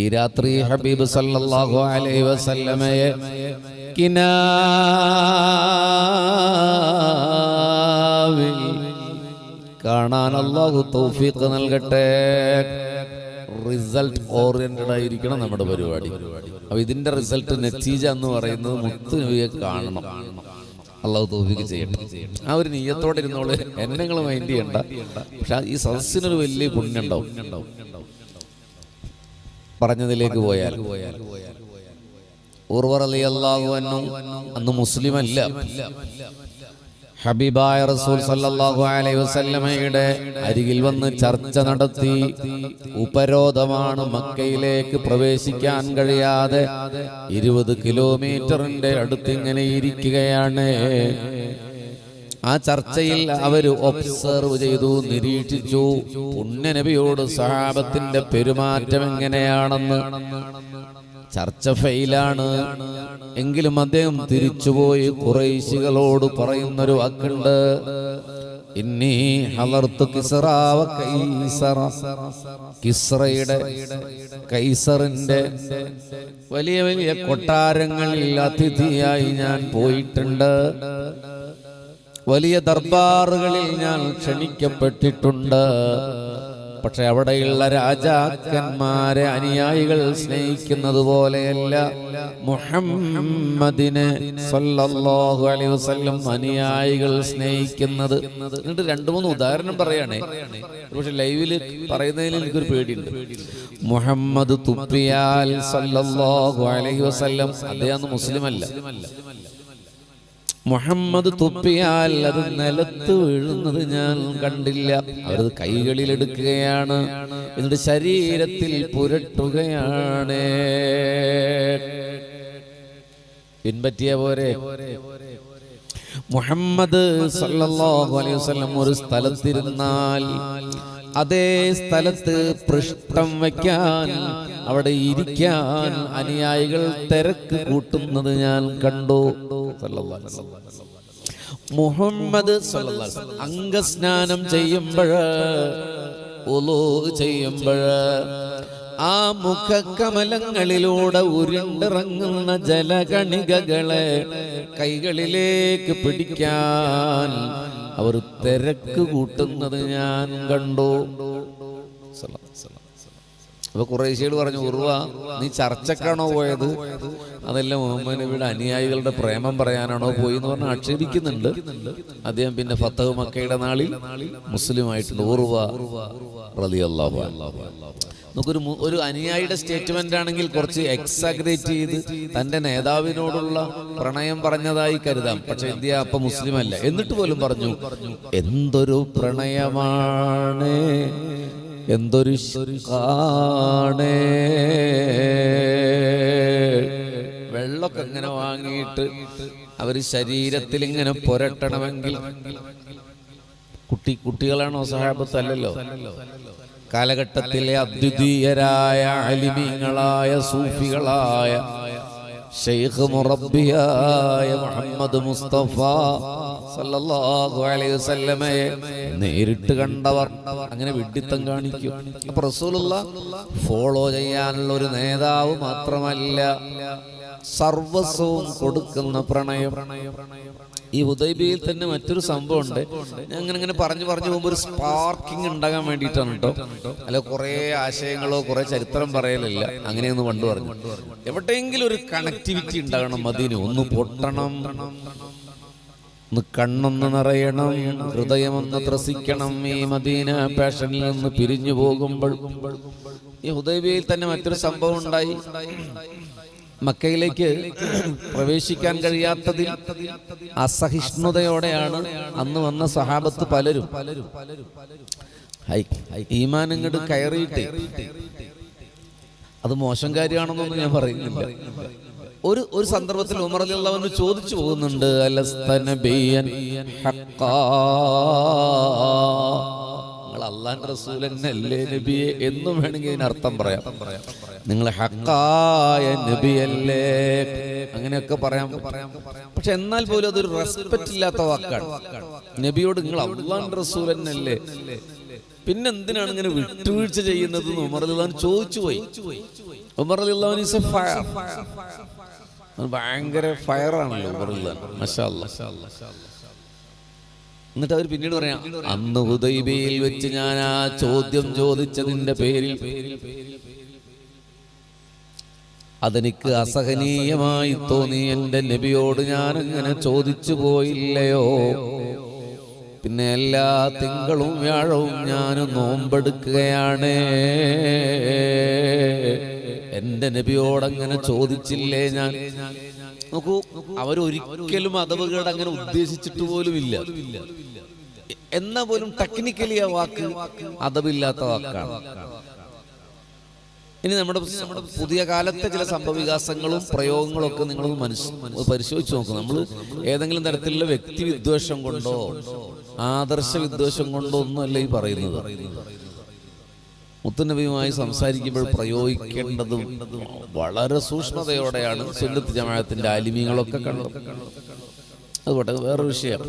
ഈ രാത്രി ഹബീബ് സല്ലല്ലാഹു അലൈഹി വസല്ലമയെ കിനാവിൽ കാണാൻ അള്ളാഹു തൗഫീഖ് നൽകട്ടെ. റിസൾട്ട് ഓറിയന്റഡ് ആയിരിക്കണം നമ്മുടെ പരിപാടി. അപ്പൊ ഇതിന്റെ റിസൾട്ട് നെറ്റീജ എന്ന് പറയുന്നത് മുത്ത് നബിയെ കാണണം. അള്ളാഹു തൗഫീഖ് ചെയ്യട്ടെ. ആ ഒരു നീയത്തോടെ ഇരുന്നോൾ. എന്നെ നിങ്ങൾ മൈൻഡ് ചെയ്യണ്ട. പക്ഷെ ഈ സദസ്സിനൊരു വലിയ പുണ്യം ഉണ്ടാവും. പറഞ്ഞതിലേക്ക് പോയാൽ ഉർവർ അലി അള്ളാഹു അന്ന് മുസ്ലിം അല്ല ഹബീബായ റസൂൽ സല്ലല്ലാഹു അലൈഹി വസല്ലമയുടെ അരികിൽ വന്ന് ചർച്ച നടത്തി. ഉപരോധമാണ് മക്കയിലേക്ക് പ്രവേശിക്കാൻ കഴിയാതെ ഇരുപത് കിലോമീറ്ററിന്റെ അടുത്ത് ഇങ്ങനെ ഇരിക്കുകയാണ്. ആ ചർച്ചയിൽ അവർ ഒബ്സർവ് ചെയ്തു നിരീക്ഷിച്ചു. പുണ്യനബിയോട് സഹാബത്തിന്റെ പെരുമാറ്റം എങ്ങനെയാണെന്ന്. ചർച്ച ഫെയിലാണ്. എങ്കിലും അദ്ദേഹം തിരിച്ചുപോയി കുറേശികളോട് പറയുന്നൊരു വാക്കുണ്ട്. ഇന്നി കൈസറ കിസ്രയുടെ കൈസറിന്റെ വലിയ വലിയ കൊട്ടാരങ്ങളിൽ അതിഥിയായി ഞാൻ പോയിട്ടുണ്ട്. വലിയ ദർബാറുകളിൽ ഞാൻ ക്ഷണിക്കപ്പെട്ടിട്ടുണ്ട്. പക്ഷെ അവിടെയുള്ള രാജാക്കന്മാരെ അനുയായികൾ സ്നേഹിക്കുന്നത് പോലെയല്ല. മുഹമ്മദിനെ സല്ലല്ലാഹു അലൈഹി വസല്ലം അനുയായികൾ സ്നേഹിക്കുന്നത്. എന്നിട്ട് രണ്ടു മൂന്ന് ഉദാഹരണം പറയണേ. പക്ഷെ ലൈവിൽ പറയുന്നതിൽ എനിക്കൊരു പേടിയുണ്ട്. മുഹമ്മദ് തുപ്പിയാൽ സല്ലല്ലാഹു അലൈഹി വസല്ലം അദ്ദേഹം മുസ്ലിം അല്ല മുഹമ്മദ് തുപ്പിയാൽ അത് നിലത്ത് വീഴുന്നത് ഞാൻ കണ്ടില്ല. അവരത് കൈകളിലെടുക്കുകയാണ് എന്നിട്ട് ശരീരത്തിൽ പുരട്ടുകയാണ്. പിൻപറ്റിയ പോരെ മുഹമ്മദ് സല്ലല്ലാഹു അലൈഹി വസല്ലം ഒരു സ്ഥലത്തിരുന്നാൽ അതേ സ്ഥലത്ത് പൃഷ്ഠം വയ്ക്കാൻ അവിടെ ഇരിക്കാൻ അനുയായികൾ തിരക്ക് കൂട്ടുന്നത് ഞാൻ കണ്ടു. മുഹമ്മദ് അംഗസ്നാനം ചെയ്യുമ്പോൾ ചെയ്യുമ്പോൾ ആ മുഖക്കമലങ്ങളിലൂടെ ഉരുണ്ടിറങ്ങുന്ന ജലകണികകളെ കൈകളിലേക്ക് പിടിക്കാൻ അവർ തിരക്ക് കൂട്ടുന്നത് ഞാൻ കണ്ടു. അപ്പൊ കുറേശ്ശികൾ പറഞ്ഞു ഉറുവ നീ ചർച്ചക്കാണോ പോയത്? അതെല്ലാം മുഹമ്മദ് നബിയുടെ അനുയായികളുടെ പ്രേമം പറയാനാണോ പോയി എന്ന് പറഞ്ഞ് ആക്ഷേപിക്കുന്നുണ്ട്. അദ്ദേഹം പിന്നെ ഫത്തഹ് മക്കയുടെ നാളിൽ മുസ്ലിം ആയിട്ടുണ്ട് ഉറുവ അൻഹു. നമുക്കൊരു ഒരു അനുയായിയുടെ സ്റ്റേറ്റ്മെന്റ് ആണെങ്കിൽ കുറച്ച് എക്സാഗ്രേറ്റ് ചെയ്ത് തന്റെ നേതാവിനോടുള്ള പ്രണയം പറഞ്ഞതായി കരുതാം. പക്ഷെ ഇന്ത്യ അപ്പൊ മുസ്ലിം അല്ല എന്നിട്ട് പോലും പറഞ്ഞു എന്തൊരു പ്രണയമാണ് എന്തൊരു കാണേ. വെള്ളമൊക്കെ ഇങ്ങനെ വാങ്ങിയിട്ട് അവർ ശരീരത്തിൽ ഇങ്ങനെ പുരട്ടണമെങ്കിൽ കുട്ടി കുട്ടികളാണോ സഹാബത്ത് അല്ലല്ലോ കാലഘട്ടത്തിലെ അദ്വിതീയരായ അലിമീങ്ങളായ സൂഫികളായ ഷെയ്ഖ് മുറബിയായ മുഹമ്മദ് മുസ്തഫ നേരിട്ട് കണ്ടവർ അങ്ങനെ വിഡ്ഢിത്തം കാണിക്കും. അപ്പൊ റസൂലുള്ള ഫോളോ ചെയ്യാനുള്ള ഒരു നേതാവ് മാത്രമല്ല സർവസ്വവും കൊടുക്കുന്ന പ്രണയം. ഈ ഉദയബിയിൽ തന്നെ മറ്റൊരു സംഭവം ഉണ്ട് അങ്ങനെ ഇങ്ങനെ പറഞ്ഞു പറഞ്ഞു പോകുമ്പോൾ ഒരു സ്പാർക്കിംഗ് ഉണ്ടാകാൻ വേണ്ടിയിട്ടാണ് കേട്ടോ. അല്ല കുറേ ആശയങ്ങളോ കുറേ ചരിത്രം പറയലില്ല. അങ്ങനെയൊന്ന് പണ്ട് പറഞ്ഞു. എവിടെയെങ്കിലും ഒരു കണക്ടിവിറ്റി ഉണ്ടാകണം അതിന് ഒന്ന് പൊട്ടണം. കണ്ണൊന്ന് നിറയണം ഹൃദയമൊന്ന് ത്രസിക്കണം ഈ മദീന പാഷനിൽ നിന്ന് പിരിഞ്ഞു പോകുമ്പോൾ. ഈ ഹുദൈബിയിൽ തന്നെ മറ്റൊരു സംഭവം ഉണ്ടായി. മക്കയിലേക്ക് പ്രവേശിക്കാൻ കഴിയാത്തതിൽ അസഹിഷ്ണുതയോടെയാണ് അന്ന് വന്ന സഹാബത്ത് പലരും. ഇങ്ങോട്ട് കയറിയിട്ടേ. അത് മോശം കാര്യമാണെന്നൊന്നും ഞാൻ പറയുന്നില്ല. ഒരു ഒരു സന്ദർഭത്തിൽ ഉമർ അലി ചോദിച്ചു പോകുന്നുണ്ട് അള്ളാന്റെ നബിയെ എന്നും വേണമെങ്കിൽ ഇതിന് അർത്ഥം പറയാം. നിങ്ങൾ ഹക്കായ നബിയല്ലേ? അങ്ങനെയൊക്കെ പറയാം. പക്ഷെ എന്നാൽ പോലും അതൊരു റെസ്പെക്റ്റ് ഇല്ലാത്ത വാക്കാണ്. നബിയോട് നിങ്ങൾ അള്ളാന്റെ റസൂൽ എന്നല്ലേ പിന്നെ എന്തിനാണ് ഇങ്ങനെ വിട്ടുവീഴ്ച ചെയ്യുന്നത് ഉമർ ചോദിച്ചു പോയി. ഉമർ അലിള്ളാൻ ഈസ് എ ഫയർ. ഭയങ്കര ഫയറാണല്ലോ അല്ലാ. എന്നിട്ട് അവർ പിന്നീട് പറയാം അന്ന് ഹുദൈബിയിൽ വെച്ച് ഞാൻ ആ ചോദ്യം ചോദിച്ചതിന്റെ പേരിൽ അതെനിക്ക് അസഹനീയമായി തോന്നി. എന്റെ നബിയോട് ഞാൻ അങ്ങനെ ചോദിച്ചു പോയില്ലയോ? പിന്നെ എല്ലാ തിങ്കളും വ്യാഴവും ഞാൻ നോമ്പെടുക്കുകയാണ്. എന്റെ നബിയോട് അങ്ങനെ ചോദിച്ചില്ലേ ഞാൻ? നോക്കൂ അവരൊരിക്കലും അതവുകേട് അങ്ങനെ ഉദ്ദേശിച്ചിട്ട് പോലും ഇല്ല. എന്നാ പോലും ടെക്നിക്കലി ആ വാക്ക് അതവില്ലാത്ത വാക്കാണ്. ഇനി നമ്മുടെ പുതിയ കാലത്തെ ചില സംഭവവികാസങ്ങളും പ്രയോഗങ്ങളും ഒക്കെ നിങ്ങൾ പരിശോധിച്ച് നോക്കും. നമ്മൾ ഏതെങ്കിലും തരത്തിലുള്ള വ്യക്തി വിദ്വേഷം കൊണ്ടോ ആദർശ വിദ്വേഷം കൊണ്ടോ ഒന്നുമല്ല ഈ പറയുന്നത്. മുത്തുനബിയുമായി സംസാരിക്കുമ്പോൾ പ്രയോഗിക്കേണ്ടതും വളരെ സൂക്ഷ്മതയോടെയാണ് സുന്നത്ത് ജമാഅത്തിന്റെ ആലിമീങ്ങളൊക്കെ കണ്ടത്. അതുകൊണ്ട് വേറൊരു വിഷയം.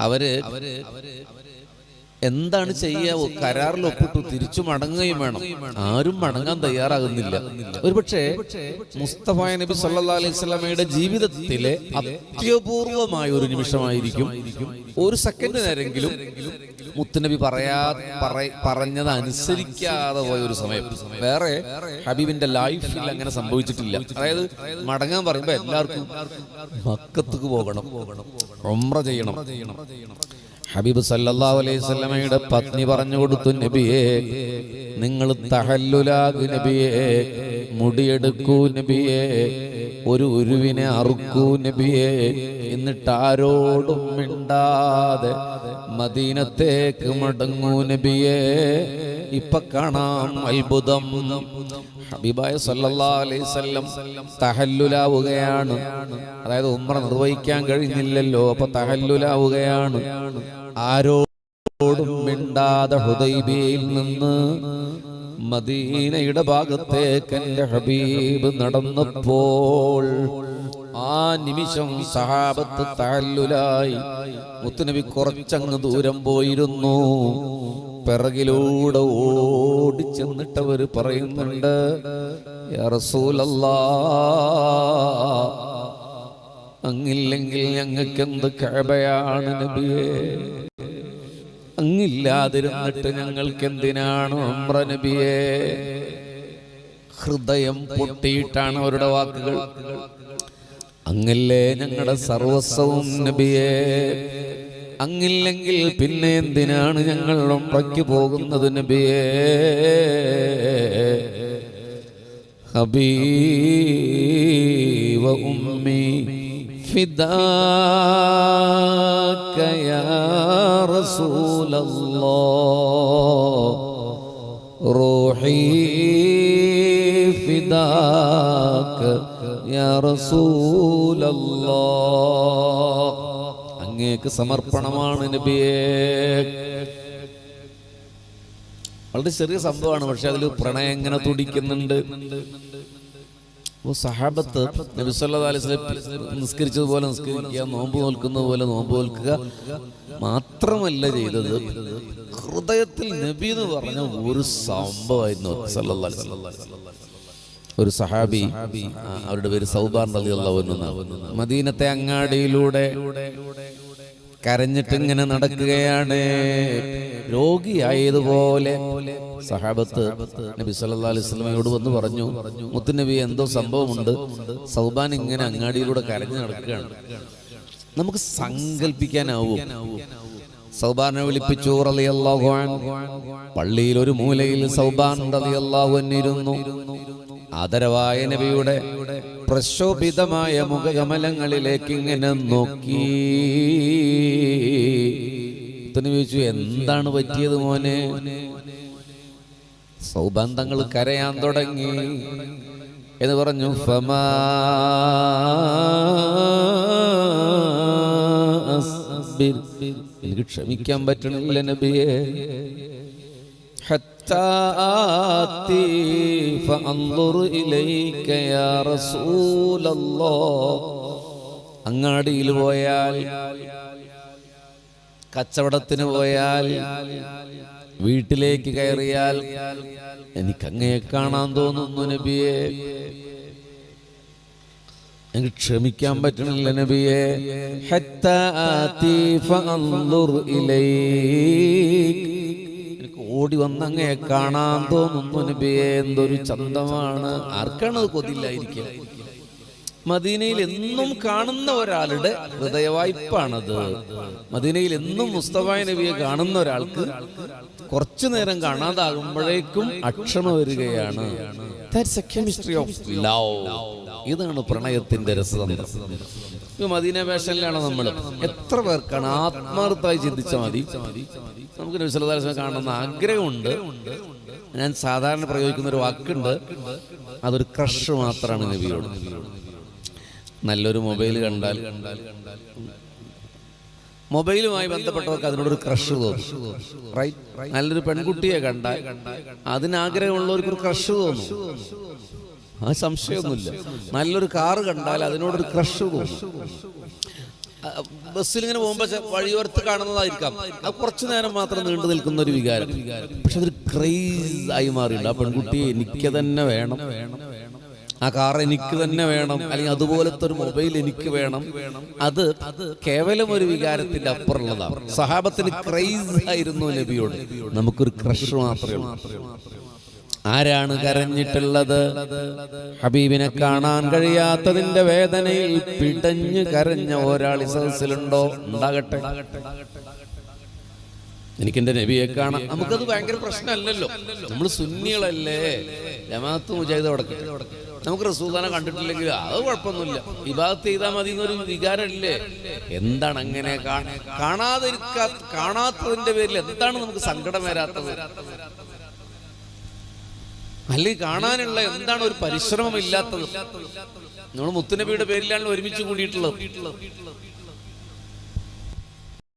അവർ അവർ അവർ എന്താണ് ചെയ്യാവോ കരാറിൽ ഒപ്പിട്ടു തിരിച്ചു മടങ്ങുകയും വേണം. ആരും മടങ്ങാൻ തയ്യാറാകുന്നില്ല. ഒരുപക്ഷെ മുസ്തഫ നബി സല്ലാ അലൈഹി സ്വലാമയുടെ ജീവിതത്തിലെ അത്യപൂർവമായ ഒരു നിമിഷമായിരിക്കും ഒരു സെക്കൻഡ് നേരെങ്കിലും മുത്തുനബി പറയാ പറ- പറഞ്ഞത് അനുസരിക്കാതെ പോയ ഒരു സമയം. വേറെ ഹബീബിന്റെ ലൈഫിൽ അങ്ങനെ സംഭവിച്ചിട്ടില്ല. അതായത് മടങ്ങാൻ പറയുമ്പോ എല്ലാവർക്കും മക്കത്തേക്ക് പോകണം ഒമ്ര ചെയ്യണം. ഹബീബ് സല്ലല്ലാഹു അലൈഹി സ്വലമയുടെ പത്നി പറഞ്ഞു കൊടുത്തു നബിയെ നിങ്ങൾ തഹല്ലുലാകു നബിയെ മുടിയെടുക്കൂ നബിയെ ഒരു ഉരുവിനെ അറുക്കൂ നബിയെ എന്നിട്ട് ആരോടും മിണ്ടാതെ മദീനത്തേക്ക് മടങ്ങൂ നബിയെ ഇപ്പൊ കാണാം അത്ഭുതം. ഹബീബായ സല്ലല്ലാഹു അലൈഹി വസല്ലം തഹല്ലുലാവുകയാണ്. അതായത് ഉംറ നിർവഹിക്കാൻ കഴിയുന്നില്ലല്ലോ അപ്പൊ തഹല്ലുലാവുകയാണ്. ആരോടും മിണ്ടാതെ ഹുദൈബിയിൽ നിന്ന് മദീനയുടെ ഭാഗത്തേക്ക് എന്റെ ഹബീബ് നടന്നപ്പോൾ ആ നിമിഷം സഹാബത്ത് താലുലായി മുത്തുനബി കുറച്ചങ്ങ് ദൂരം പോയിരുന്നു. പിറകിലൂടെ ഓടി ചെന്നിട്ടവര് പറയുന്നുണ്ട് "യാ റസൂലല്ലാ, അങ്ങില്ലെങ്കിൽ ഞങ്ങൾക്ക് എന്ത് കഴബയാണ് നബിയേ? അങ്ങില്ലാതിരുന്നിട്ട് ഞങ്ങൾക്ക് എന്തിനാണ് അമ്ര നബിയേ? ഹൃദയം പൊട്ടിയിട്ടാണ് അവരുടെ വാക്കുകൾ. അങ്ങല്ലേ ഞങ്ങളുടെ സർവസ്വവും നബിയേ? അങ്ങില്ലെങ്കിൽ പിന്നെ എന്തിനാണ് ഞങ്ങൾ ഉംറയ്ക്ക് പോകുന്നത് നബിയേ? ഹബീവ ഉമ്മി فداك يا رسول الله روحي فداك يا رسول الله അങ്ങേക്ക് സമർപ്പണമാണ് നബിയേ വളരെ ചെറിയ സംഭവമാണ് പക്ഷെ അതിൽ പ്രണയം ഇങ്ങനെ തുടിക്കുന്നുണ്ട് അപ്പോൾ സഹാബത്ത് അലൈഹി നിസ്കരിച്ചതുപോലെ നിസ്കരിക്കുക നോമ്പ് നോൽക്കുന്നത് പോലെ നോമ്പ് നോൽക്കുക മാത്രമല്ല ചെയ്തത് ഹൃദയത്തിൽ നബി എന്ന് പറഞ്ഞ ഒരു സംഭവമായിരുന്നു. ഒരു സഹാബി അവരുടെ പേര് റളിയല്ലാഹു അൻഹു മദീനത്തെ അങ്ങാടിയിലൂടെ കരഞ്ഞിട്ട് ഇങ്ങനെ നടക്കുകയാണ്. രോഗിയായതുപോലെ സഹാബത്ത് നബി സല്ലല്ലാഹു അലൈഹി വസല്ലമയോട് വന്ന് പറഞ്ഞു മുത്തുനബി എന്തോ സംഭവമുണ്ട്. സൗബാൻ ഇങ്ങനെ അങ്ങാടിയിലൂടെ കരഞ്ഞു നടക്കുകയാണ്. നമുക്ക് സങ്കല്പിക്കാനാവും. സൗബാനെ വിളിപ്പിച്ചു പള്ളിയിൽ ഒരു മൂലയിൽ സൗബാൻ ഇരുന്നു ആദരവായ നബിയുടെ പ്രശോഭിതമായ മുഖകമലങ്ങളിലേക്ക് ഇങ്ങനെ നോക്കി. മുത്തന് ചോദിച്ചു എന്താണ് പറ്റിയത് മോനെ? സൗബന്ധങ്ങൾ കരയാൻ തുടങ്ങി എന്ന് പറഞ്ഞു എനിക്ക് ക്ഷമിക്കാൻ പറ്റണില്ല നബിയെ. അങ്ങാടിയിൽ പോയാൽ കച്ചവടത്തിന് പോയാൽ വീട്ടിലേക്ക് കയറിയാൽ എനിക്കങ്ങയെ കാണാൻ തോന്നുന്നു നബിയെ. എനിക്ക് ക്ഷമിക്കാൻ പറ്റണില്ല നബിയെ. എനിക്ക് ഓടി വന്ന് അങ്ങയെ കാണാൻ തോന്നുന്നു നബിയെ. എന്തൊരു ചന്തമാണ്. ആർക്കാണ് അത് കൊതില്ലായിരിക്കുക. മദീനയിൽ എന്നും കാണുന്ന ഒരാളുടെ ഹൃദയവായ്പാണത്. മദീനയിൽ എന്നും മുസ്തഫായ നബിയെ കാണുന്ന ഒരാൾക്ക് കുറച്ചു നേരം കാണാതാകുമ്പോഴേക്കും അക്ഷമ വരികയാണ്. Chemistry of love. ഇതാണ് പ്രണയത്തിന്റെ രസതന്ത്രം. മദീന വേഷനിലാണ് നമ്മൾ. എത്ര പേർക്കാണ് ആത്മാർത്ഥമായി ചിന്തിച്ചാൽ മതി. നമുക്ക് നബിസ്വല്ലാസ്ലം കാണുന്ന ആഗ്രഹമുണ്ട്. ഞാൻ സാധാരണ പ്രയോഗിക്കുന്ന ഒരു വാക്കുണ്ട്. അതൊരു ക്രഷ് മാത്രമാണ് നബിയോട്. നല്ലൊരു മൊബൈൽ കണ്ടാൽ മൊബൈലുമായി ബന്ധപ്പെട്ടവർക്ക് അതിനോടൊരു ക്രഷ് തോന്നും. റൈറ്റ് നല്ലൊരു പെൺകുട്ടിയെ കണ്ടാൽ അതിനാഗ്രഹമുള്ളവർക്ക് ഒരു ക്രഷ് തോന്നും. ആ സംശയമൊന്നുമില്ല. നല്ലൊരു കാറ് കണ്ടാൽ അതിനോടൊരു ക്രഷ് തോന്നും. ബസ്സിൽ ഇങ്ങനെ പോകുമ്പോൾ വഴിയോർത്ത് വഴിയോരത്ത് കാണുന്നതായിരിക്കാം. അത് കുറച്ചു നേരം മാത്രം നീണ്ടു നിൽക്കുന്ന ഒരു വികാരം. പക്ഷെ അതൊരു ക്രൈസ് ആയി മാറിയിട്ടുണ്ട്. ആ പെൺകുട്ടിയെ എനിക്ക് തന്നെ വേണം വേണം. ആ കാർ എനിക്ക് തന്നെ വേണം. അല്ലെങ്കിൽ അതുപോലത്തെ ഒരു മൊബൈൽ എനിക്ക് വേണം. അത് കേവലം ഒരു വികാരത്തിന്റെ അപ്പുറമുള്ളതാണ്. സഹാബത്തിന് ക്രൈസ് ആയിരുന്നു നബിയോട്. നമുക്കൊരു ക്രഷ് മാത്രമേ ആരാണ് കരഞ്ഞിട്ടുള്ളത്? ഹബീബിനെ കാണാൻ കഴിയാത്തതിന്റെ വേദനയിൽ പിടഞ്ഞു കരഞ്ഞ ഒരാൾ ഈ സദസ്സിലുണ്ടോ? ഉണ്ടാകട്ടെ. എനിക്ക് എന്റെ നബിയെ കാണാം നമുക്കത് ഭയങ്കര പ്രശ്നമല്ലല്ലോ. നമ്മൾ സുന്നികളല്ലേ? ജമാഅത്ത് മുജാഹിദ് നമുക്ക് റസൂദാനെ കണ്ടിട്ടില്ലെങ്കിൽ അത് കുഴപ്പമൊന്നുമില്ല. വിഭാഗത്ത് ചെയ്താൽ മതി എന്നൊരു വികാരമില്ലേ? എന്താണ് അങ്ങനെ കാണാതിരിക്കാ കാണാത്തതിന്റെ പേരിൽ എന്താണ് നമുക്ക് സങ്കടം വരാത്തത്? അല്ലെങ്കിൽ കാണാനുള്ള എന്താണ് ഒരു പരിശ്രമം ഇല്ലാത്തത് നമ്മൾ മുത്തുനബിയുടെ പേരിലാണ് ഒരുമിച്ച് കൂടിയിട്ടുള്ളത്.